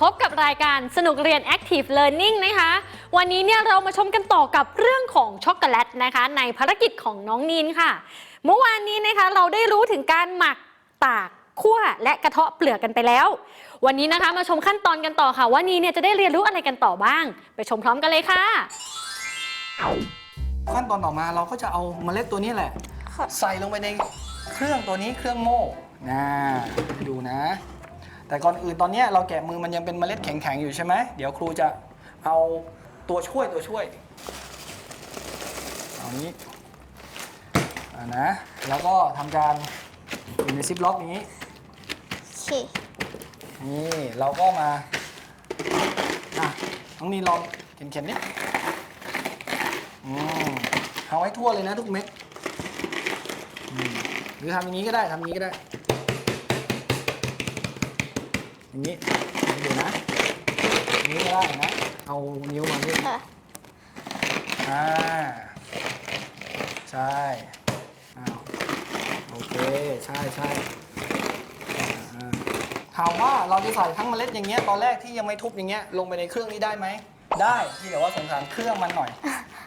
พบกับรายการสนุกเรียน Active Learning นะคะ วันนี้เนี่ยเรามาชมกันต่อกับเรื่องของช็อกโกแลตนะคะ ในภารกิจของน้องนีนค่ะ เมื่อวานนี้นะคะเราได้รู้ถึงการหมักตากคั่วและกระเทาะเปลือกกันไปแล้ว วันนี้นะคะมาชมขั้นตอนกันต่อค่ะว่านีนเนี่ยจะได้เรียนรู้อะไรกันต่อบ้าง ไปชมพร้อมกันเลยค่ะ ขั้นตอนต่อมาเราก็จะเอาเมล็ดตัวนี้แหละค่ะใส่ลงไปในเครื่องตัวนี้เครื่องโม่นะดูนะ แต่ก่อนอื่นตอนเนี้ยเราแกะมือมันยังเป็นเมล็ดแข็งๆอยู่ใช่ไหมเดี๋ยวครูจะเอาตัวช่วยตัวช่วยเอานี้อ่านะแล้วก็ทำการอยู่ในซิปล็อกนี้โอเคนี่เราก็มาอะน้องนีลองเข็นๆนิอืมเอาให้ทั่วเลยนะทุกเม็ดอืมหรือทำอย่างนี้ก็ได้ทำอย่างนี้ก็ได้ อย่างนี้ดูนะอย่างนี้ก็ได้นะ เอานิ้วมานี่ค่ะ อ่า ใช่อ้าวโอเค ใช่ใช่อ่าถามว่าเราจะใส่ทั้งเมล็ดอย่างเงี้ยตอนแรกที่ยังไม่ทุบอย่างเงี้ยลงไปในเครื่องนี้ได้ไหม ได้ที่แต่ว่าสงสารเครื่องมันหน่อย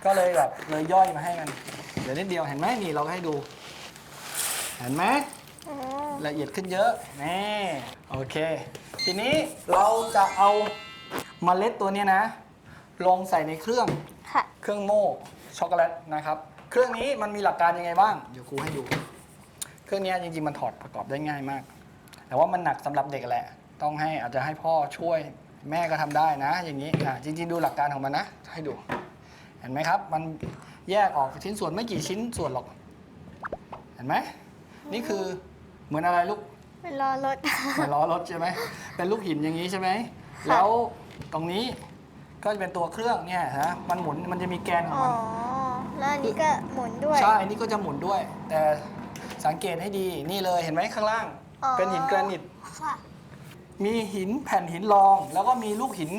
ก็เลยแบบเลยย่อยมาให้มัน เดี๋ยวนิดเดียวเห็นไหมนี่เราให้ดู เห็นไหมอ๋อ ละเอียดขึ้นเยอะนี่โอเค ทีนี้เราจะเอาเมล็ดตัวเนี้ยนะ ลงใส่ในเครื่องค่ะ เครื่องโม่ช็อกโกแลตนะครับ เครื่องนี้มันมีหลักการยังไงบ้าง เดี๋ยวครูให้ดู เครื่องนี้จริงๆมันถอดประกอบได้ง่ายมาก แต่ว่ามันหนักสำหรับเด็กแหละ ต้องให้อาจจะให้พ่อช่วยแม่ก็ทำได้นะ อย่างนี้อะจริง ๆ ดูหลักการของมันนะ ให้ดู เห็นไหมครับ มันแยกออกชิ้นส่วนไม่กี่ชิ้นส่วนหรอก เห็นไหมนี่คือ เหมือนอะไรลูก เป็นรอรถ เหมือนล้อรถใช่ไหม เป็นลูกหินอย่างนี้ใช่ไหม แล้วตรงนี้ก็จะเป็นตัวเครื่องเนี่ยนะมันหมุน มันจะมีแกนของอ๋อ มัน แล้วอันนี้ก็หมุนด้วย ใช่อันนี้ก็จะหมุนด้วย แต่สังเกตให้ดี นี่เลย เห็นไหมข้างล่าง อ๋อ เป็นหินแกรนิต ค่ะ มีหินแผ่นหินรอง แล้วก็มีลูกหิน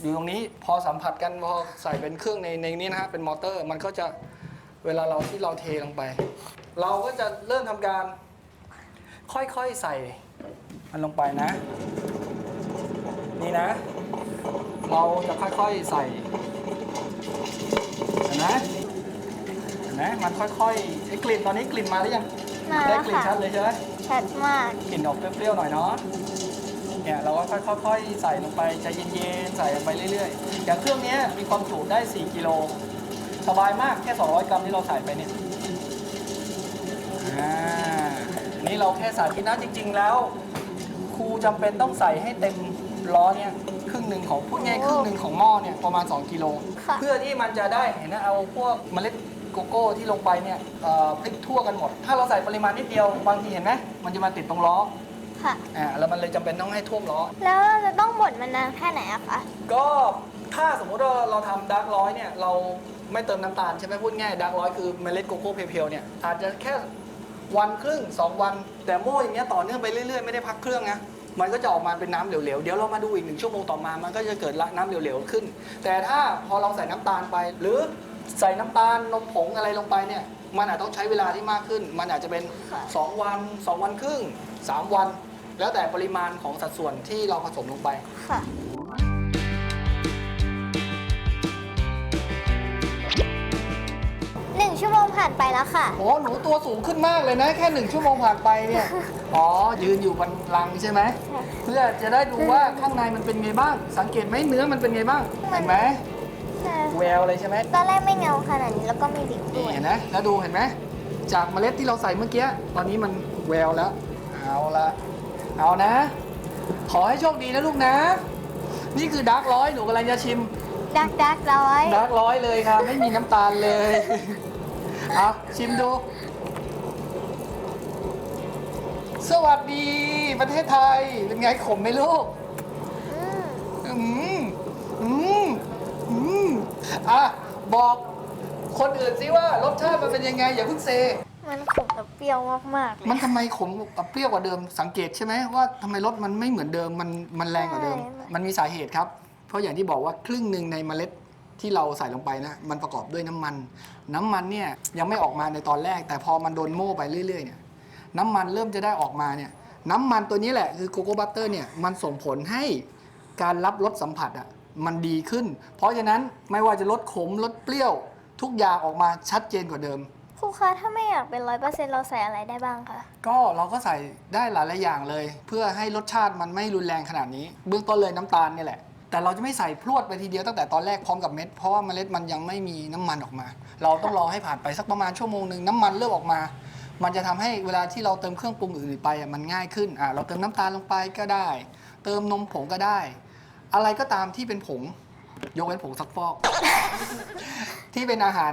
อยู่ตรงนี้ พอสัมผัสกัน พอใส่เป็นเครื่องในในนี้นะฮะ เป็นมอเตอร์ มันก็จะ เวลาเราที่เราเทลงไป เราก็จะเริ่มทำการ ค่อยๆใส่มันลงไปนะ นี่นะ เราจะค่อยๆใส่เห็นไหมเห็นไหมมันค่อยๆไอ้กลิ่นตอนนี้กลิ่นมาหรือยังมาได้แล้วกลิ่นค่ะ ชัดเลยใช่ไหม ชัดมาก กลิ่นออกเปรี้ยวๆหน่อยเนาะ เนี่ยเราก็ค่อยๆใส่ลงไปใจเย็นๆ ใส่ลงไปเรื่อยๆ อย่างเครื่องเนี้ยมีความจุได้ 4 กิโล สบายมากแค่ 200 กรัมที่เราใส่ไปเนี่ย อ่า นี่เราแค่สาธิตนะจริง ๆ แล้ว ครูจำเป็นต้องใส่ให้เต็มล้อเนี่ยครึ่งหนึ่งของพูดง่ายๆครึ่งหนึ่งของหม้อเนี่ยประมาณ 2 กิโล ค่ะ เพื่อที่มันจะได้เห็นนะเอาพวกเมล็ดโกโก้ที่ลงไปเนี่ยเอ่อพลิกทั่วกันหมด ถ้าเราใส่ปริมาณนิดเดียวบางทีเห็นไหมมันจะมาติดตรงล้อค่ะ อ่าแล้วมันเลยจำเป็นต้องให้ท่วมล้อ แล้วเราจะต้องบดมันนานแค่ไหนอะคะ ก็ถ้าสมมุติว่าเราทำดาร์กร้อยเนี่ยเราไม่เติมน้ำตาลใช่ไหมพูดง่ายดาร์กร้อยคือเมล็ดโกโก้เพียวๆเนี่ยอาจจะแค่ วันครึ่ง 2 วัน แต่โม่อย่างเงี้ยต่อเนื่องไปเรื่อยๆ ไม่ได้พักเครื่องนะมันก็จะออกมาเป็นน้ำเหลวๆ เดี๋ยวเรามาดูอีกหนึ่งชั่วโมงต่อมา มันก็จะเกิดละน้ำเหลวๆ ขึ้น แต่ถ้าพอเราใส่น้ำตาลไป หรือใส่น้ำตาลนมผงอะไรลงไปเนี่ย มันอาจต้องใช้เวลาที่มากขึ้น มันอาจจะเป็นค่ะ2วัน 2 วันครึ่ง 3 วัน แล้วแต่ปริมาณของสัดส่วนที่เราผสมลงไป ค่ะ ผ่านไปแล้วค่ะ โอ้หนูตัวสูงขึ้นมากเลยนะ แค่หนึ่งชั่วโมงผ่านไปเนี่ย อ๋อ ยืนอยู่บนรังใช่ไหมใช่เพื่อจะได้ดูว่าข้างในมันเป็นไงบ้าง สังเกตไหมเนื้อมันเป็นไงบ้างมัเห็นนไหมใช่แววเลยใช่ไหมตอนแรกไม่เงาขนาดนี้แล้วก็มีดิบด้วยเห็นไหมแล้วดูเห็นไหม จากเมล็ดที่เราใส่เมื่อกี้ ตอนนี้มันแววแล้ว เอาละเอานะ ขอให้โชคดีนะลูกนะ นี่คือดาร์กร้อยหนูกำลังจะชิมดักดักร้อยดาร์กร้อยเลยค่ะ ไม่มีน้ำตาลเลย เอาชิมดู สวัสดีประเทศไทย เป็นไงขมไหมลูกอืมอืม อืม อืม อะ บอกคนอื่นสิว่ารสชาติมันเป็นยังไง อย่าเพิ่งเซ มันขมกับเปรี้ยวมากๆเลยมันทำไมขมกับเปรี้ยวกว่าเดิม สังเกตใช่ไหมว่าทำไมรสมันไม่เหมือนเดิม มันมันแรงกว่าเดิมใช่มันมีสาเหตุครับ เพราะอย่างที่บอกว่าครึ่งหนึ่งในเมล็ด ที่เราใส่ลงไปนะมันประกอบด้วยน้ำมัน น้ำมันเนี่ยยังไม่ออกมาในตอนแรก แต่พอมันโดนโม่ไปเรื่อยๆเนี่ยน้ำมันเริ่มจะได้ออกมาเนี่ยน้ำมันตัวนี้แหละคือโกโก้บัตเตอร์เนี่ยมันส่งผลให้การรับรสสัมผัสอะมันดีขึ้น เพราะฉะนั้นไม่ว่าจะลดขมลดเปรี้ยว ทุกอย่างออกมาชัดเจนกว่าเดิม ครูคะถ้าไม่อยากเป็นร้อยเปอร์เซ็นต์เราใส่อะไรได้บ้างคะ ก็เราก็ใส่ได้หลายๆอย่างเลย เพื่อให้รสชาติมันไม่รุนแรงขนาดนี้ เบื้องต้นเลยน้ำตาลเนี่ยแหละ แต่เราจะไม่ใส่พรวดไปทีเดียวตั้งแต่ตอนแรกพร้อมกับเม็ด เพราะว่าเมล็ดมันยังไม่มีน้ำมันออกมา เราต้องรอให้ผ่านไปสักประมาณชั่วโมงหนึ่งน้ำมันเริ่มออกมา มันจะทำให้เวลาที่เราเติมเครื่องปรุงอื่นๆไปอะมันง่ายขึ้นอะเราเติมน้ำตาลลงไปก็ได้ เติมนมผงก็ได้ อะไรก็ตามที่เป็นผง ยกเว้นผงซักฟอก ที่เป็นอาหาร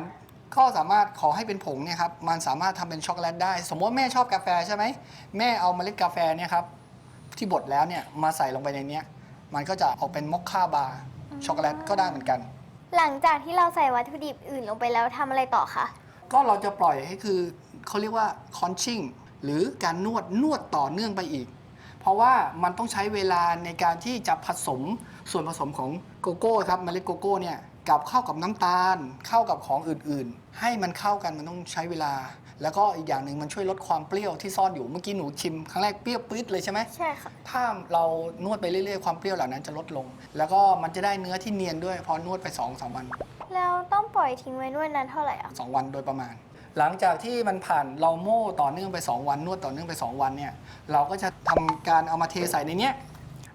ก็สามารถขอให้เป็นผงเนี่ยครับมันสามารถทำเป็นช็อกโกแลตได้ สมมติว่าแม่ชอบกาแฟใช่ไหมแม่เอาเมล็ดกาแฟเนี่ยครับที่บดแล้วเนี่ยมาใส่ลงไปในเนี้ย มันก็จะออกเป็นมอคค่าบาร์ช็อกโกแลตก็ได้เหมือนกัน หลังจากที่เราใส่วัตถุดิบอื่นลงไปแล้วทำอะไรต่อคะก็เราจะปล่อยให้คือเขาเรียกว่าคอนชิ่งหรือการนวดนวดต่อเนื่องไปอีก เพราะว่ามันต้องใช้เวลาในการที่จะผสมส่วนผสมของโกโก้ครับเมล็ดโกโก้เนี่ย กับเข้ากับน้ำตาลเข้ากับของอื่นๆ ให้มันเข้ากันมันต้องใช้เวลา แล้วก็อีกอย่างหนึ่งมันช่วยลดความเปรี้ยวที่ซ่อนอยู่เมื่อกี้หนูชิมครั้งแรกเปรี้ยวปื๊ดเลยใช่ไหมใช่ค่ะถ้าเรานวดไปเรื่อยๆความเปรี้ยวเหล่านั้นจะลดลง แล้วก็มันจะได้เนื้อที่เนียนด้วยพอนวดไป2อสวัน แล้วต้องปล่อยทิ้งไว้นวดนานเท่าไหร่อะ2วันโดยประมาณ หลังจากที่มันผ่านเราโม่ต่อเนื่องไป 2 วันนวดต่อเนื่องไป 2 วันเนี่ยเราก็จะทำการเอามาเทใส่ในเนี้ยพ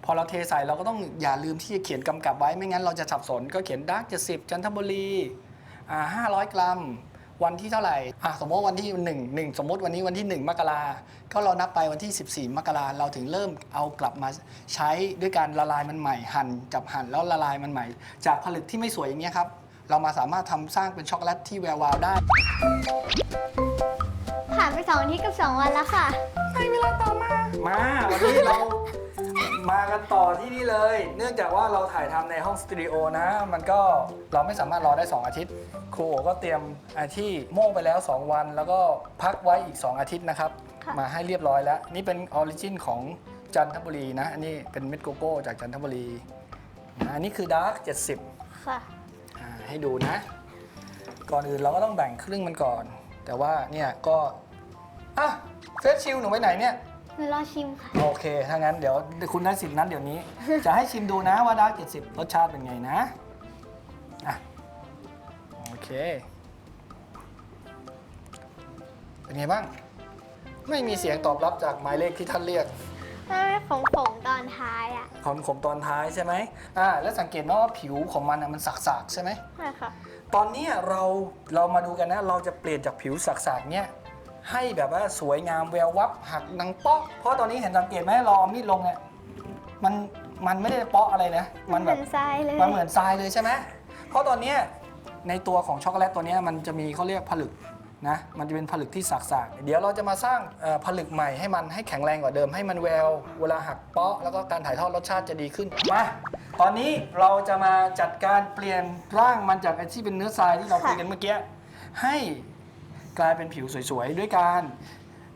อเราเทใส่เราก็ต้องอย่าลืมที่จะเขียนกำกับไว้ไม่งั้นเราจะสับสนก็เขียนดาร์กจะสิบจันทบุรีอ่าห้าร้อยกรัม วันที่เท่าไหร่อะสมมติวันที่1 1สมมติวันนี้วันที่1มกราก็เรานับไปวันที่ 14 มกราเราถึงเริ่มเอากลับมาใช้ด้วยการละลายมันใหม่หั่นจับหั่นแล้วละลายมันใหม่ จากผลึกที่ไม่สวยอย่างเงี้ยครับเรามาสามารถทำสร้างเป็นช็อกโกแลตที่แวววาวได้ ผ่านไปสองอาทิตย์กับสองวันแล้วค่ะมา วันนี้เรา มากันต่อที่นี่เลย เนื่องจากว่าเราถ่ายทำในห้องสตูดิโอนะ มันก็เราไม่สามารถรอได้ 2 อาทิตย์ ครูโอก็เตรียมอาที่โม่ไปแล้ว 2 วัน แล้วก็พักไว้อีก 2 อาทิตย์นะครับ ค่ะ มาให้เรียบร้อยแล้ว นี่เป็นออริจินของจันทบุรีนะ อันนี้เป็นเม็ดโกโก้จากจันทบุรีนะอันนี้คือดาร์ก70 ค่ะ อ่าให้ดูนะ ก่อนอื่นเราก็ต้องแบ่งครึ่งมันก่อน แต่ว่าเนี่ยก็อะเฟสชิลหนูไปไหนเนี่ย หนูรอชิมค่ะ โอเค ถ้างั้นเดี๋ยวคุณได้สิทธิ์นั้นเดี๋ยวนี้ จะให้ชิมดูนะว่าดาร์ก70รสชาติเป็นไงนะ อะ โอเค เป็นไงบ้าง ไม่มีเสียงตอบรับจากหมายเลขที่ท่านเรียกมันเป็นผงผงๆตอนท้ายอะขมขมตอนท้ายใช่ไหมอ่า แล้วสังเกตไหมว่าผิวของมันอะมันสักๆใช่ไหม ใช่ค่ะ ตอนเนี้ยเราเรามาดูกันนะ เราจะเปลี่ยนจากผิวสักๆเนี่ย ให้แบบว่าสวยงามแวววับหักนังเป๊อกเพราะตอนนี้เห็นสังเกตไหมเราเอามีดลงเนี่ยมันมันไม่ได้เป๊อกอะไรนะมันเหแบมือบนทรายเลย มันเหมือนทรายเลยใช่ไหมเพราะตอนเนี้ยในตัวของช็อกโกแลตตัวเนี้ยมันจะมีเขาเรียกผลึกนะมันจะเป็นผลึกที่สักๆ เดี๋ยวเราจะมาสร้างเอ่อผลึกใหม่ให้มันให้แข็งแรงกว่าเดิมให้มันแววเวลาหักเป๊อกแล้วก็การถ่ายทอดรสชาติจะดีขึ้นมาตอนนี้เราจะมาจัดการเปลี่ยนร่างมันจากไอ้ที่เป็นเนื้อทรายที่เราคุยกันเมื่อกี้ให้ กลายเป็นผิวสวยๆ ด้วยการ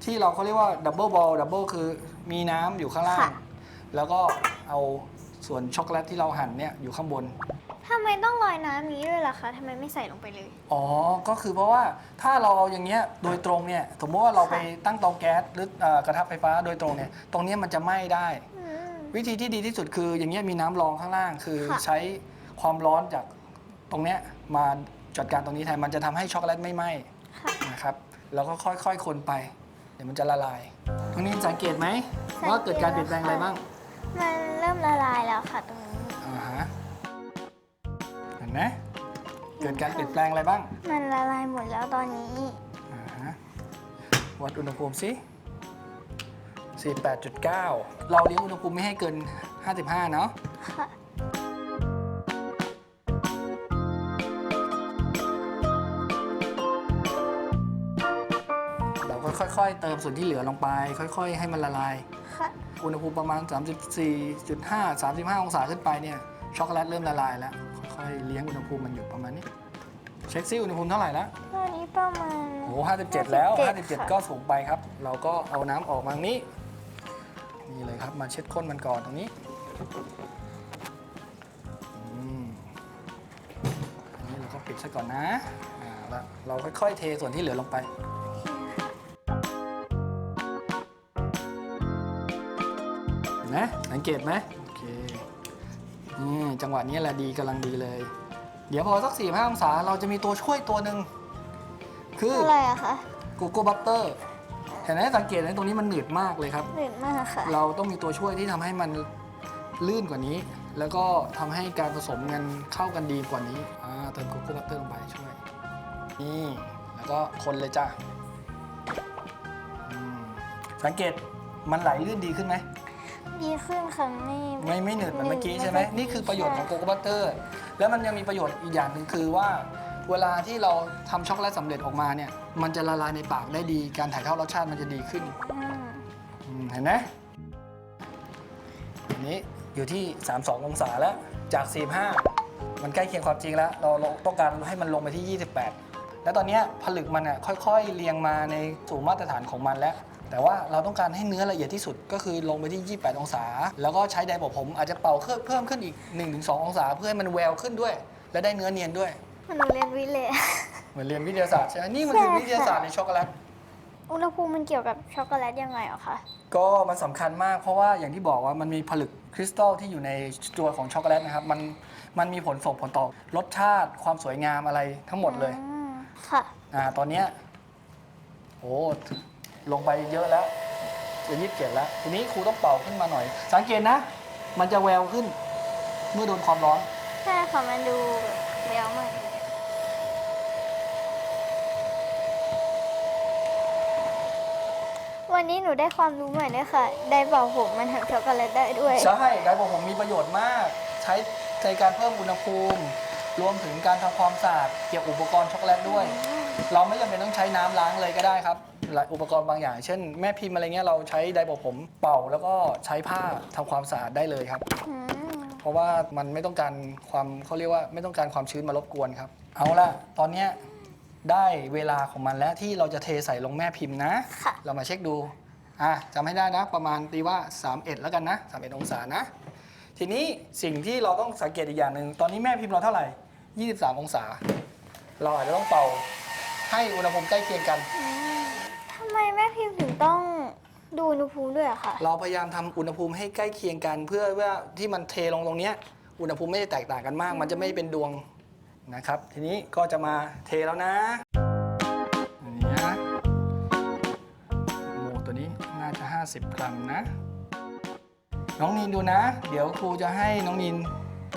ที่เราเขาเรียกว่าดับเบิลบอลดับเบิลคือมีน้ำอยู่ข้างล่าง ค่ะ แล้วก็เอาส่วนช็อกโกแลตที่เราหั่นเนี่ยอยู่ข้างบน ทำไมต้องลอยน้ำนี้ด้วยล่ะคะทำไมไม่ใส่ลงไปเลย อ๋อ ก็คือเพราะว่าถ้าเราเอาอย่างเงี้ยโดยตรงเนี่ย สมมติว่าเราไปตั้งเตาแก๊สหรือเอ่อกระทะไฟฟ้าโดยตรงเนี่ย ตรงเนี้ยมันจะไหม้ได้ อืม วิธีที่ดีที่สุดคืออย่างเงี้ยมีน้ำรองข้างล่าง คือค่ะ ใช้ความร้อนจากตรงเนี้ยมาจัดการตรงนี้แทนมันจะทำให้ช็อกโกแลตไม่ไหม้ค่ะ นะครับ แล้วก็ค่อยๆคนไป เดี๋ยวมันจะละลายตรงนี้สังเกตไหมสังเกต ว่าเกิดการเปลี่ยนแปลงอะไรบ้างมันเริ่มละลายแล้วค่ะตรงนี้ อ่าฮะเห็นไหมเกิดการเปลี่ยนแปลงอะไรบ้างมันละลายหมดแล้วตอนนี้ อ่าฮะวัดอุณหภูมิสิ48.9 เราเลี้ยงอุณหภูมิไม่ให้เกิน 55 เนาะค่ะ ค่อยๆ เติมส่วนที่เหลือลงไป ค่อย ๆ ให้มันละลาย ค่ะ อุณหภูมิประมาณ 34.5 35 องศาขึ้นไปเนี่ยช็อกโกแลตเริ่มละลายแล้วค่อยๆเลี้ยงอุณหภูมิมันอยู่ประมาณนี้เช็คซิอุณหภูมิเท่าไหร่แล้วตอนนี้ประมาณ โอ้โห57 แล้วค่ะ57 ก็สูงไปครับ เราก็เอาน้ำออกมาทางนี้นี่เลยครับมาเช็ดก้นมันก่อนตรงนี้อืมอันนี้เราก็ปิดซะก่อนนะอ่าแล้วเราค่อยๆเทส่วนที่เหลือลงไป สังเกตไหมโอเคนี่จังหวะนี้แหละดีกำลังดีเลย เดี๋ยวพอสัก4 5องศาเราจะมีตัวช่วยตัวหนึ่งคืออะไรอะคะโกโก้บัตเตอร์เห็นไหมสังเกตไหมตรงนี้มันหนืดมากเลยครับหนืดมากค่ะ เราต้องมีตัวช่วยที่ทำให้มันลื่นกว่านี้ แล้วก็ทำให้การผสมกันเข้ากันดีกว่านี้อ่าเติมโกโก้บัตเตอร์ลงไปช่วย นี่ แล้วก็คนเลยจ้ะอืมสังเกตมันไหลลื่นดีขึ้นไหม ดีขึ้นค่ะไม่ไม่ไม่หนืดเหมือนเมื่อกี้ใช่ไหมหนืดนี่คือประโยชน์ของโกโก้บัตเตอร์ แล้วมันยังมีประโยชน์อีกอย่างหนึ่งคือว่า เวลาที่เราทำช็อกโกแลตสำเร็จออกมาเนี่ย มันจะละลายในปากได้ดี การถ่ายทอดรสชาติมันจะดีขึ้นอืมอืมเห็นไหมอันนี้อยู่ที่ 32 องศาแล้วจาก 45 มันใกล้เคียงความจริงแล้ว เราเราต้องการให้มันลงไปที่ 28 แล้วตอนเนี้ยผลึกมันอะค่อย ๆ เรียงมาในสู่มาตรฐานของมันแล้ว แต่ว่าเราต้องการให้เนื้อละเอียดที่สุดก็คือลงไปที่ 28 องศา แล้วก็ใช้ไดร์เป่าผมอาจจะเป่าเพิ่มเพิ่มขึ้นอีก 1-2 องศา เพื่อให้มันแววขึ้นด้วย และได้เนื้อเนียนด้วยมันหนูเรียนวิทย์เลยเหมือนเรียนวิทยาศาสตร์ใช่ไหมนี่มันคือใช่ค่ะวิทยาศาสตร์ในช็อกโกแลต อุณหภูมิมันเกี่ยวกับช็อกโกแลตยังไงเหรอคะ ก็มันสำคัญมากเพราะว่าอย่างที่บอกว่ามันมีผลึกคริสตัลที่อยู่ในตัวของช็อกโกแลตนะครับ มันมันมีผลส่งผลต่อรสชาติความสวยงามอะไรทั้งหมดเลย อืม ค่ะ อ่า ตอนเนี้ยโอ้ ลงไปเยอะแล้วจะยี่สิบเจ็ดแล้ว ทีนี้ครูต้องเป่าขึ้นมาหน่อย สังเกตนะ มันจะแววขึ้น เมื่อโดนความร้อน ใช่ค่ะมันดูแบบเรียวมากวันนี้หนูได้ความรู้ใหม่ด้วยค่ะ ได้เป่าผมมันทำช็อกโกแลตได้ด้วย ใช่ไดร์บอกผมมีประโยชน์มาก ใช้ในการเพิ่มอุณหภูมิ รวมถึงการทำความสะอาดเกี่ยวกับอุปกรณ์ช็อกโกแลตด้วย เราไม่จำเป็นต้องใช้น้ำล้างเลยก็ได้ครับ หลายอุปกรณ์บางอย่าง เช่นแม่พิมพ์อะไรเงี้ยเราใช้ไดร์บอกผมเป่าแล้วก็ใช้ผ้าทำความสะอาดได้เลยครับ อืมเพราะว่ามันไม่ต้องการความเขาเรียกว่าไม่ต้องการความชื้นมารบกวนครับ เอาละตอนเนี้ยได้เวลาของมันแล้วที่เราจะเทใส่ลงแม่พิมพ์นะ ค่ะ เรามาเช็คดูอะจำให้ได้นะ ประมาณตีว่า 31 แล้วกันนะ 31 องศานะ ทีนี้สิ่งที่เราต้องสังเกตอีกอย่างหนึ่งตอนนี้แม่พิมพ์เราเท่าไหร่ 23 องศา เราอาจจะต้องเป่าให้อุณหภูมิใกล้เคียงกัน อืมทำ ไมแม่พิมพ์ถึงต้องดูอุณหภูมิด้วยอะคะเราพยายามทำอุณหภูมิให้ใกล้เคียงกัน เพื่อว่าที่มันเทลงตรงเนี้ยอุณหภูมิไม่ได้แตกต่างกันมาก มันจะไม่เป็นดวงนะครับ ทีนี้ก็จะมาเทแล้วนะอันนี้นะโมตัวนี้น่าจะ 50 กรัมนะ น้องนีนดูนะ เดี๋ยวครูจะให้น้องนีน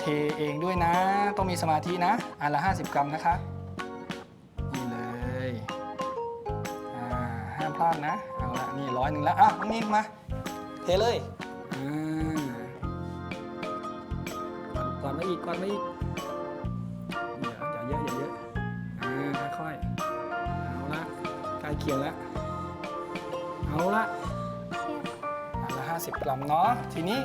เทเองด้วยนะ ต้องมีสมาธินะอันละ 50 กรัมนะคะ ห้ามพลาดนะ เอาละนี่ร้อยหนึ่งแล้วอะน้องนีนมา เทเลยอ่าก่อนมาอีกก่อนมาอีกอย่าอย่าเยอะอย่าเยอะอ่าค่อยๆเอาละใกล้เคียงแล้วเอาละอันละ50กรัมเนาะทีนี้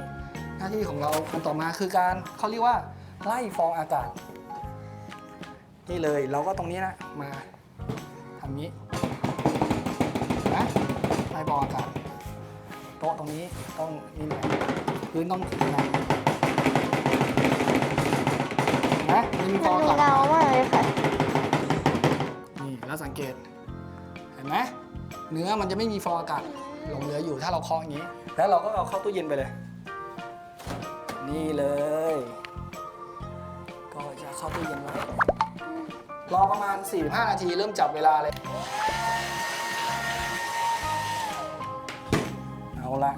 หน้าที่ของเราคนต่อมาคือการเขาเรียกว่าไล่ฟองอากาศ นี่เลยเราก็ตรงนี้นะมาทำนี้นะ ไล่ฟองอากาศโต๊ะตรงนี้ต้องนี่หน่อยพื้นต้องหนานะนี่มีฟมัอนงดูอากาศเงามากเลยค่ะนี่แล้วสังเกต เห็นไหมเนื้อมันจะไม่มีฟองอากาศหลงเหลืออยู่ถ้าเราเคาะอย่างนี้ แล้วเราก็เอาเข้าตู้เย็นไปเลย นี่เลย ก็จะเข้าตู้เย็นไว้รอประมาณ 45 นาทีเริ่มจับเวลาเลย เอาละ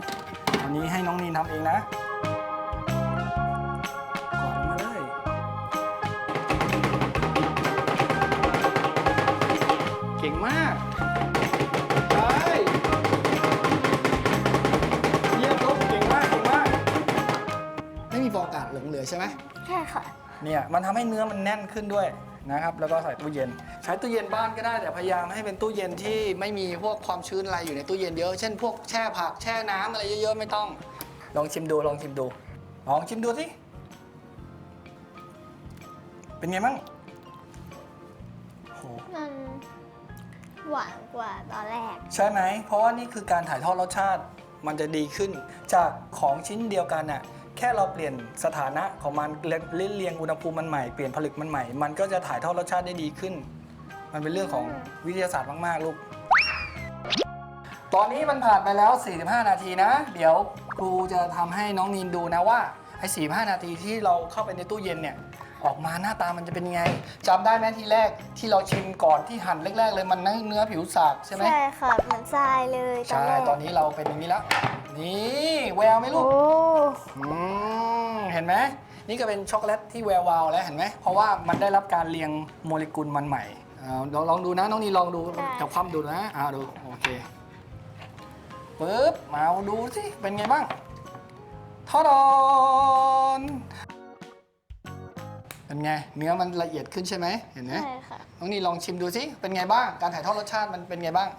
อันนี้ให้น้องนีนทำเองนะกอดมาเลยเก่งมากใช่เยี่ยมลูกเก่งมากเก่งมากไม่มีฟองอากาศหลงเหลือใช่ไหม ใช่ค่ะ เนี่ยมันทำให้เนื้อมันแน่นขึ้นด้วยนะครับ แล้วก็ใส่ตู้เย็น ใช้ตู้เย็นบ้านก็ได้แต่พยายามให้เป็นตู้เย็นที่ไม่มีพวกความชื้นอะไรอยู่ในตู้เย็นเยอะเช่นพวกแช่ผักแช่น้ำอะไรเยอะๆไม่ต้อง ลองชิมดูลองชิมดูลองชิมดูสิเป็นไงบ้างโห มันหวานกว่าตอนแรก ใช่ไหม เพราะว่านี่คือการถ่ายทอดรสชาติ มันจะดีขึ้น จากของชิ้นเดียวกันน่ะ แค่เราเปลี่ยนสถานะของมันเรียงเรียงเรียงอุณหภูมิมันใหม่ เปลี่ยนผลึกมันใหม่ มันก็จะถ่ายทอดรสชาติได้ดีขึ้น มันเป็นเรื่องของวิทยาศาสตร์มาก ๆ ลูก ตอนนี้มันผ่านไปแล้ว 45 นาทีนะ เดี๋ยวครูจะทำให้น้องนีนดูนะว่าไอ้45 นาทีที่เราเข้าไปในตู้เย็นเนี่ย ออกมาหน้าตามันจะเป็นยังไงจำได้ไหมทีแรกที่เราชิมก่อนที่หั่นแรก ๆ เลยมันเนื้อผิวสากใช่ไหม ใช่ค่ะเหมือนทรายเลยตอนใช่ แรกตอนนี้เราเป็นอย่างนี้แล้ว นี่แววไหมลูโอ้ก อืมเห็นไหมนี่ก็เป็นช็อกโกแลตที่แวววาวแล้วเห็นไหมเพราะว่ามันได้รับการเรียงโมเลกุลมันใหม่เอาลองลองดูนะน้องนีลองดูกับความดูนะอ่าดูโอเคปึ๊บมาดูสิเป็นไงบ้างทอดอนเป็นไงเนื้อมันละเอียดขึ้นใช่ไหมเห็นไหม ใช่ค่ะ น้องนีลองชิมดูสิ เป็นไงบ้าง การถ่ายทอดรสชาติมันเป็นไงบ้าง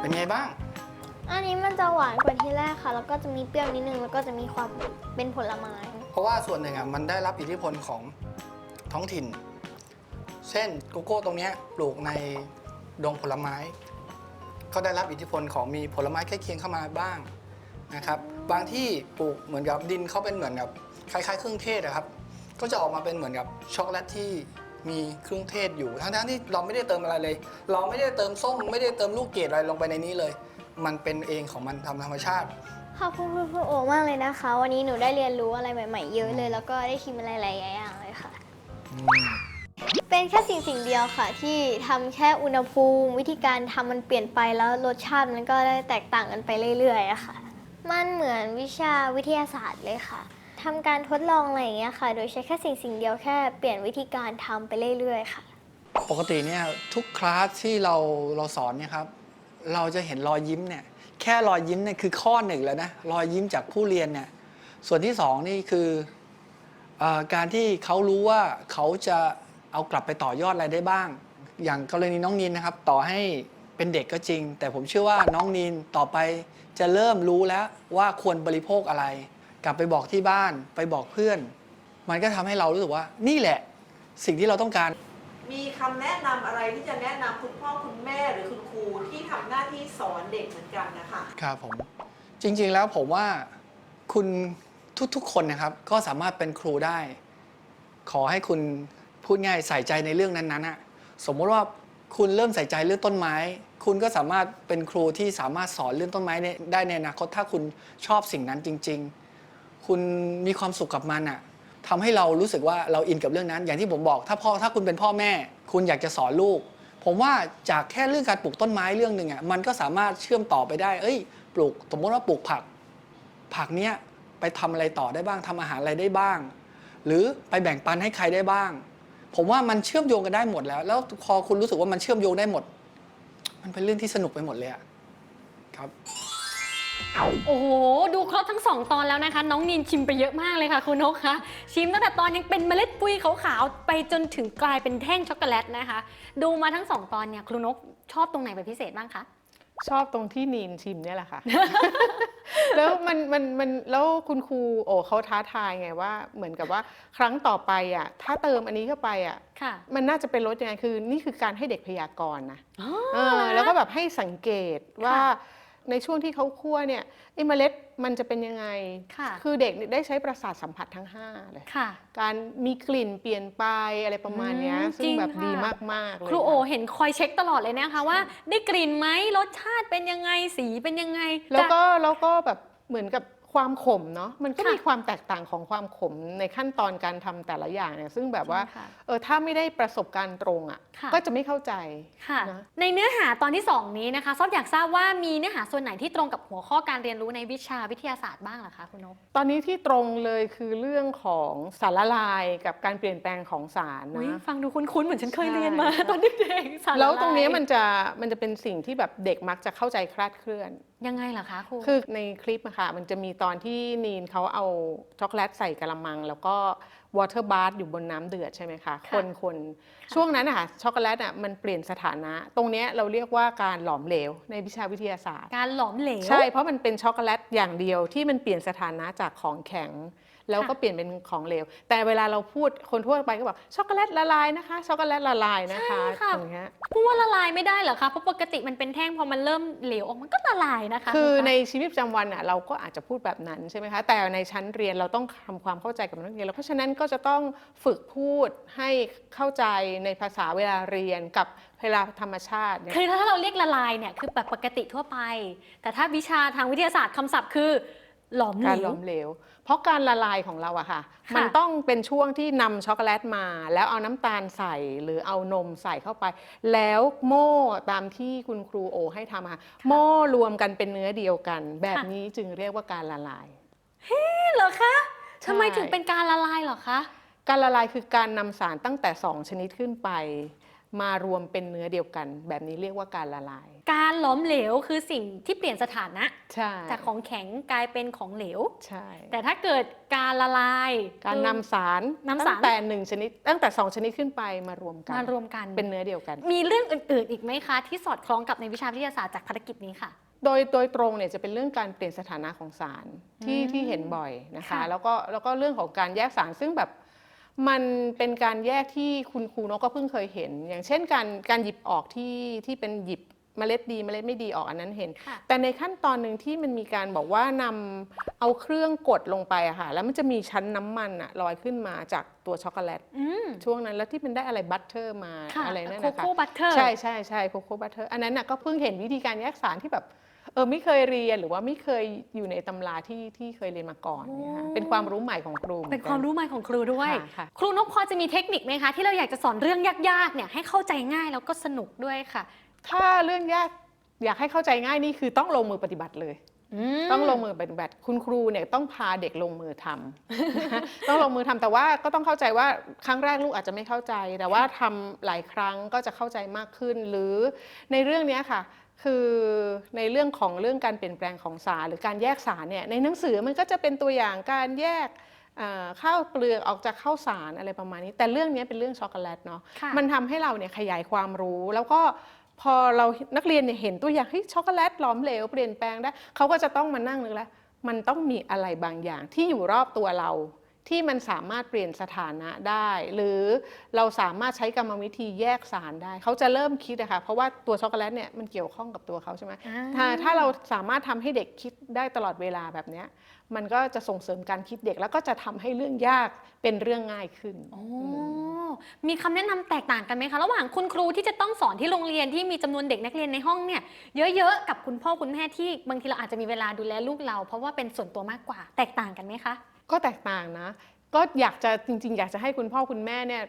เป็นไงบ้าง อันนี้มันจะหวานกว่าที่แรกค่ะ แล้วก็จะมีเปรี้ยวนิดนึง แล้วก็จะมีความเป็นผลไม้ เพราะว่าส่วนหนึ่งอะมันได้รับอิทธิพลของท้องถิ่น เช่นโกโก้ตรงเนี้ยปลูกในดงผลไม้ ก็ได้รับอิทธิพลของมีผลไม้ใกล้เคียงเข้ามาบ้างนะครับ บางที่ปลูกเหมือนกับดินเขาเป็นเหมือนกับคล้ายๆ เครื่องเทศนะครับ ก็จะออกมาเป็นเหมือนกับช็อกโกแลตที่มีเครื่องเทศอยู่ทั้งๆที่เราไม่ได้เติมอะไรเลย เราไม่ได้เติมส้มไม่ได้เติมลูกเกดอะไรลงไปในนี้เลย มันเป็นเองของมันทำธรรมชาติ ขอบคุณคุณครูโอมากเลยนะคะ วันนี้หนูได้เรียนรู้อะไรใหม่ ๆ เยอะเลย แล้วก็ได้ชิมอะไรหลายๆอย่างเลยค่ะ เป็นแค่สิ่งสิ่งเดียวค่ะ ที่ทำแค่อุณหภูมิ วิธีการทำมันเปลี่ยนไปแล้วรสชาติมันก็ได้แตกต่างกันไปเรื่อยๆอะค่ะ มันเหมือนวิชาวิทยาศาสตร์เลยค่ะทำการทดลองอะไรอย่างเงี้ยค่ะ โดยใช้แค่สิ่งสิ่งเดียวแค่เปลี่ยนวิธีการทำไปเรื่อยๆค่ะ ปกติเนี่ยทุกคลาสที่เราเราสอนเนี่ยครับเราจะเห็นรอยยิ้มเนี่ย แค่รอยยิ้มเนี่ยคือข้อหนึ่งแล้วนะรอยยิ้มจากผู้เรียนเนี่ยส่วนที่สองนี่คืออการที่เขารู้ว่าเขาจะเอากลับไปต่อยอดอะไรได้บ้าง อย่างกรณีน้องนีนนะครับ ต่อให้เป็นเด็กก็จริง แต่ผมเชื่อว่าน้องนีนต่อไปจะเริ่มรู้แล้วว่าควรบริโภคอะไร กลับไปบอกที่บ้านไปบอกเพื่อน มันก็ทำให้เรารู้สึกว่านี่แหละ สิ่งที่เราต้องการ มีคำแนะนำอะไรที่จะแนะนำคุณพ่อคุณแม่หรือคุณครูที่ทำหน้าที่สอนเด็กเหมือนกันนะคะครับผมจริงๆแล้วผมว่าคุณทุกๆคนนะครับ ก็สามารถเป็นครูได้ ขอให้คุณพูดง่ายใส่ใจในเรื่องนั้นๆอะสมมติว่าคุณเริ่มใส่ใจเรื่องต้นไม้ คุณก็สามารถเป็นครูที่สามารถสอนเรื่องต้นไม้เนี่ยได้ในอนาคตถ้าคุณชอบสิ่งนั้นจริง ๆ คุณมีความสุขกับมันอะ ทำให้เรารู้สึกว่าเราอินกับเรื่องนั้น อย่างที่ผมบอก ถ้าพ่อถ้าคุณเป็นพ่อแม่ คุณอยากจะสอนลูก ผมว่าจากแค่เรื่องการปลูกต้นไม้เรื่องหนึ่งอะมันก็สามารถเชื่อมต่อไปได้ เอ้ย ปลูกสมมติว่าปลูกผัก ผักเนี้ยไปทำอะไรต่อได้บ้างทำอาหารอะไรได้บ้าง หรือไปแบ่งปันให้ใครได้บ้าง ผมว่ามันเชื่อมโยงกันได้หมดแล้ว แล้วพอคุณรู้สึกว่ามันเชื่อมโยงได้หมด มันเป็นเรื่องที่สนุกไปหมดเลยอะครับ โอ้โห ดูครบทั้งสองตอนแล้วนะคะ น้องนินชิมไปเยอะมากเลยค่ะคุณนกคะชิมตั้งแต่ตอนยังเป็นเมล็ดปุยขาวๆไปจนถึงกลายเป็นแท่งช็อกโกแลตนะคะ ดูมาทั้งสองตอนเนี่ยครูนกชอบตรงไหนเป็นพิเศษบ้างคะชอบตรงที่นีนชิมเนี่ยแหละค่ะ แล้วมันมันมันแล้วคุณครูโอ้เขาท้าทายไงว่า เหมือนกับว่าครั้งต่อไปอะถ้าเติมอันนี้เข้าไปอะค่ะ มันน่าจะเป็นรสยังไงคือ นี่คือการให้เด็กพยากรณ์นะอ๋อเออแล้วก็แบบให้สังเกตว่าค่ะ ในช่วงที่เขาคั่วเนี่ยไอ้เมล็ดมันจะเป็นยังไงค่ะ คือเด็กได้ใช้ประสาทสัมผัสทั้ง5เลยค่ะ การมีกลิ่นเปลี่ยนไปอะไรประมาณเนี้ยอืมซึ่จริงงแบบค่ะ ดีมากๆเลยครูโอค่ะเห็นคอยเช็คตลอดเลยนะคะว่า ได้กลิ่นไหมรสชาติเป็นยังไงสีเป็นยังไงแล้วก็จะแล้วก็แบบเหมือนกับ ความขมเนาะมันก็ค่ะมีความแตกต่างของความขมในขั้นตอนการทำแต่ละอย่างเนี่ยซึ่งแบบว่าใช่ค่ะเออถ้าไม่ได้ประสบการณ์ตรงอะค่ะก็จะไม่เข้าใจค่ะนะในเนื้อหาตอนที่ 2 นี้นะคะซอบอยากทราบว่ามีเนื้อหาส่วนไหนที่ตรงกับหัวข้อการเรียนรู้ในวิชาวิทยาศาสตร์บ้างเหรอคะคุณนกตอนนี้ที่ตรงเลยคือเรื่องของสารละลายกับการเปลี่ยนแปลงของสารอุ๊ยนะฟังดูคุ้นๆเหมือนฉันเคยเรียนมาใช่ตอนเด็กๆสารละายแล้วตรงนี้มันจะมันจะเป็นสิ่งที่แบบเด็กมักจะเข้าใจคลาดเคลื่อน ยังไงเหรอคะครูคือในคลิปอะค่ะมันจะมีตอนที่นีนเขาเอาช็อกโกแลตใส่กระมัง แล้วก็วอเตอร์บาร์อยู่บนน้ำเดือดใช่ไหมคะคนคนช่วงนั้นอะค่ะช็อกโกแลตอะมันเปลี่ยนสถานะ ตรงเนี้ยเราเรียกว่าการหลอมเหลวในวิชาวิทยาศาสตร์ การหลอมเหลว ใช่เพราะมันเป็นช็อกโกแลตอย่างเดียวที่มันเปลี่ยนสถานะจากของแข็ง แล้วก็เปลี่ยนเป็นของเหลว แต่เวลาเราพูดคนทั่วไปก็บอกช็อกโกแลตละลายนะคะ ช็อกโกแลตละลายนะคะใช่ค่ะ อย่างเงี้ย พูดว่าละลายไม่ได้เหรอคะ เพราะปกติมันเป็นแท่งพอมันเริ่มเหลวออกมันก็ละลายนะคะคือณะในชีวิตประจำวันอะเราก็อาจจะพูดแบบนั้นใช่ไหมคะ แต่ในชั้นเรียนเราต้องทำความเข้าใจกับนักเรียนแล้วเพราะฉะนั้นก็จะต้องฝึกพูดให้เข้าใจในภาษาเวลาเรียนกับเวลาธรรมชาติเนี่ยคือถ้าเราเรียกละลายเนี่ยคือแบบปกติทั่วไป แต่ถ้าวิชาทางวิทยาศาสตร์คำศัพท์คือ หลอมเหลการวล้มเหลวเพ ราะการละลายของเราอะค่ะค่ะ มันต้องเป็นช่วงที่นำช็อกโกแลตมา แล้วเอาน้ำตาลใส่หรือเอานมใส่เข้าไป แล้วโม่ตามที่คุณครูโอ ให้ทำอะโม่รวมกันเป็นเนื้อเดียวกัน แบบนี้จึงเรียกว่าการละลายเหรอคะทำไมใช่ถึงเป็นการละลายเหรอคะการละลายคือการนำสารตั้งแต่ 2 ชนิดขึ้นไป มารวมเป็นเนื้อเดียวกัน แบบนี้เรียกว่าการละลาย การหลอมเหลวคือสิ่งที่เปลี่ยนสถานะใช่จากของแข็งกลายเป็นของเหลว ใช่ แต่ถ้าเกิดการละลาย การคือนำสารนำสาร ตั้งแต่หนึ่งชนิด ตั้งแต่2ชนิดขึ้นไปมารวมกันมารวมกัน เป็นเนื้อเดียวกัน มีเรื่องอื่นๆ อีกไหมคะ ที่สอดคล้องกับในวิชาวิทยาศาสตร์จากภารกิจนี้ค่ะ โดยโดยตรงเนี่ยจะเป็นเรื่องการเปลี่ยนสถานะของสารที่อืมที่เห็นบ่อยนะคะ ค่ะ แล้วก็แล้วก็เรื่องของการแยกสารซึ่งแบบ มันเป็นการแยกที่คุณครูนกก็เพิ่งเคยเห็น อย่างเช่นการการหยิบออกที่ที่เป็นหยิบเมล็ดดีเมล็ดไม่ดีออกอันนั้นเห็นค่ะแต่ในขั้นตอนหนึ่งที่มันมีการบอกว่านำเอาเครื่องกดลงไปอะค่ะ แล้วมันจะมีชั้นน้ำมันอะลอยขึ้นมาจากตัวช็อกโกแลตอืมช่วงนั้นแล้วที่มันได้อะไรบัตเตอร์มาค่ะอะไรนั่นโคนะคะโค่บัตเตอร์ใช่ใช่ใช่โคโค่บัตเตอร์อันนั้นน่ะก็เพิ่งเห็นวิธีการแยกสารที่แบบ เออไม่เคยเรียนหรือว่าไม่เคยอยู่ในตำราที่ที่เคยเรียนมาก่อนเนี่ยค่ะโอ้เป็นความรู้ใหม่ของครูหอเป็นกัความรู้ใหม่ของครูด้วย ค่ะค่ะ ครูนกพอจะมีเทคนิคไหมคะ ที่เราอยากจะสอนเรื่องยากๆเนี่ยให้เข้าใจง่ายแล้วก็สนุกด้วยค่ะถ้าเรื่องยากอยากให้เข้าใจง่ายนี่คือต้องลงมือปฏิบัติเลย ม ต้องลงมือปฏิบัติคุณครูเนี่ยต้องพาเด็กลงมือทำ ต้องลงมือทำแต่ว่าก็ต้องเข้าใจว่าครั้งแรกลูกอาจจะไม่เข้าใจ แต่ว่าทำหลายครั้งก็จะเข้าใจมากขึ้น หรือในเรื่องเนี้ยค่ะ คือในเรื่องของเรื่องการเปลี่ยนแปลงของสารหรือการแยกสารเนี่ยในหนังสือมันก็จะเป็นตัวอย่างการแยกอ่าข้าวเปลือกออกจากข้าวสารอะไรประมาณนี้ แต่เรื่องเนี้ยเป็นเรื่องช็อกโกแลตเนาะค่ะมันทำให้เราเนี่ยขยายความรู้ แล้วก็พอเรานักเรียนเนี่ยเห็นตัวอย่างเฮ้ยช็อกโกแลตหลอมเหลวเปลี่ยนแปลงได้เขาก็จะต้องมานั่งนึกแล้วมันต้องมีอะไรบางอย่างที่อยู่รอบตัวเรา ที่มันสามารถเปลี่ยนสถานะได้ หรือเราสามารถใช้กรรมวิธีแยกสารได้ เขาจะเริ่มคิดอะค่ะเพราะว่าตัวช็อกโกแลตเนี่ยมันเกี่ยวข้องกับตัวเขาใช่ไหมอ่าถ้าถ้าเราสามารถทำให้เด็กคิดได้ตลอดเวลาแบบเนี้ยมันก็จะส่งเสริมการคิดเด็กแล้วก็จะทำให้เรื่องยากเป็นเรื่องง่ายขึ้นโอ้มีคำแนะนำแตกต่างกันไหมคะ ระหว่างคุณครูที่จะต้องสอนที่โรงเรียนที่มีจำนวนเด็กนักเรียนในห้องเนี่ยเยอะๆกับคุณพ่อคุณแม่ที่บางทีเราอาจจะมีเวลาดูแลลูกเรา เพราะว่าเป็นส่วนตัวมากกว่าแตกต่างกันไหมคะ ก็แตกต่างนะ ก็อยากจะจริง ๆ อยากจะให้คุณพ่อคุณแม่เนี่ย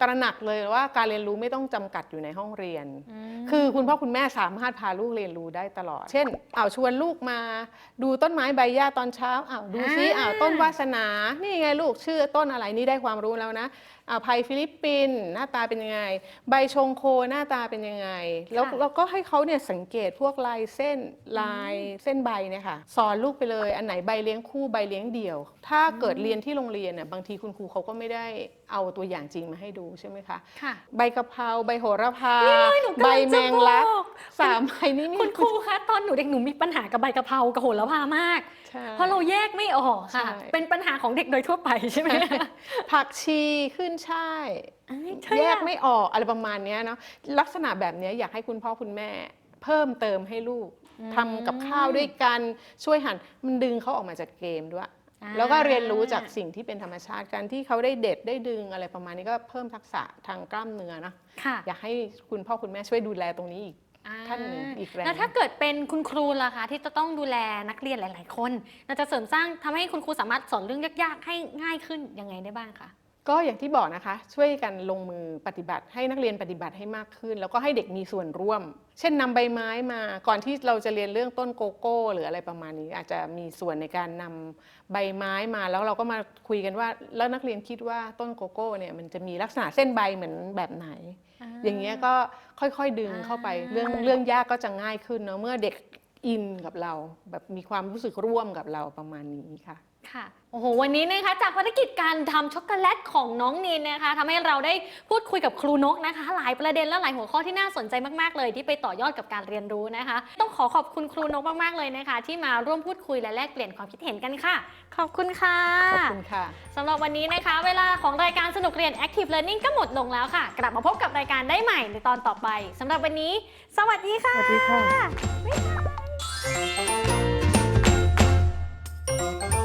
ตระหนักเลยว่าการเรียนรู้ไม่ต้องจำกัดอยู่ในห้องเรียน คือคุณพ่อคุณแม่สามารถพาลูกเรียนรู้ได้ตลอด เช่นเอาวชวนลูกมา ดูต้นไม้ใบหญ้าตอนเช้าอ้าวดูซิอ่าอ้าวต้นวาสนา นี่ไงลูกชื่อต้นอะไรนี่ได้ความรู้แล้วนะอ้าวไผ่ฟิลิปปินส์หน้าตาเป็นยังไง ใบชงโคหน้าตาเป็นยังไง แล้วเราก็ให้เขาเนี่ยสังเกตพวกลายเส้นลายเส้นใบเนี่ยค่ะสอนลูกไปเลยอันไหนใบเลี้ยงคู่ใบเลี้ยงเดี่ยว ถ้าเกิดเรียนที่โรงเรียนเนี่ยบางทีคุณครูเขาก็ไม่ได้เอาตัวอย่างจริงมาให้ดูใช่ไหมคะค่ะใบกะเพราใบโหระพาหนูกำลังจะใบแมงลักบอกสามใบนี้นี่คุณครูคะตอนหนูเด็กหนูมีปัญหากับใบกะเพรากับโหระพามากใช่เพราะเราแยกไม่ออกค่ะใช่เป็นปัญหาของเด็กโดยทั่วไปใช่ไหมผักชีขึ้นช่ายอ้ายใช่แยกอะไม่ออกอะไรประมาณเนี้ยเนาะลักษณะแบบเนี้ยอยากให้คุณพ่อคุณแม่ เพิ่มเติมให้ลูกทำกับข้าวด้วยกันช่วยหั่นมันดึงเขาออกมาจากเกมด้วยอ่าแล้วก็เรียนรู้จากสิ่งที่เป็นธรรมชาติการที่เขาได้เด็ดได้ดึงอะไรประมาณนี้ก็เพิ่มทักษะทางกล้ามเนื้อนะค่ะอยากให้คุณพ่อคุณแม่ช่วยดูแลตรงนี้อีกอ่าท่านหนึ่งอีกแรงแล้วถ้าเกิดเป็นคุณครูล่ะคะ ที่จะต้องดูแลนักเรียนหลาย ๆ คนเราจะเสริมสร้างทำให้คุณครูสามารถสอนเรื่องยาก ๆ ให้ง่ายขึ้นยังไงได้บ้างคะ ก็อย่างที่บอกนะคะ ช่วยกันลงมือปฏิบัติให้นักเรียนปฏิบัติให้มากขึ้น แล้วก็ให้เด็กมีส่วนร่วม เช่นนำใบไม้มาก่อนที่เราจะเรียนเรื่องต้นโกโก้ หรืออะไรประมาณนี้ อาจจะมีส่วนในการนำใบไม้มาแล้วเราก็มาคุยกันว่า แล้วนักเรียนคิดว่าต้นโกโก้เนี่ยมันจะมีลักษณะเส้นใบเหมือนแบบไหน อย่างเงี้ยก็ค่อยๆดึงเข้าไปอ่าเรื่องเรื่องยากก็จะง่ายขึ้นเนาะเมื่อเด็กอินกับเราแบบมีความรู้สึกร่วมกับเราประมาณนี้ค่ะ ค่ะ โอ้โห วันนี้นะคะ จากภารกิจการทำช็อกโกแลตของน้องนินนะคะทำให้เราได้พูดคุยกับครูนกนะคะ หลายประเด็นและหลายหัวข้อที่น่าสนใจมากๆเลย ที่ไปต่อยอดกับการเรียนรู้นะคะ ต้องขอขอบคุณครูนกมากๆเลยนะคะ ที่มาร่วมพูดคุยและแลกเปลี่ยนความคิดเห็นกันค่ะ ขอบคุณค่ะ ขอบคุณค่ะ สำหรับวันนี้นะคะ เวลาของรายการสนุกเรียน Active Learning ก็หมดลงแล้วค่ะ กลับมาพบกับรายการได้ใหม่ในตอนต่อไปสำหรับวันนี้ สวัสดีค่ะ สวัสดีค่ะบ๊ายบาย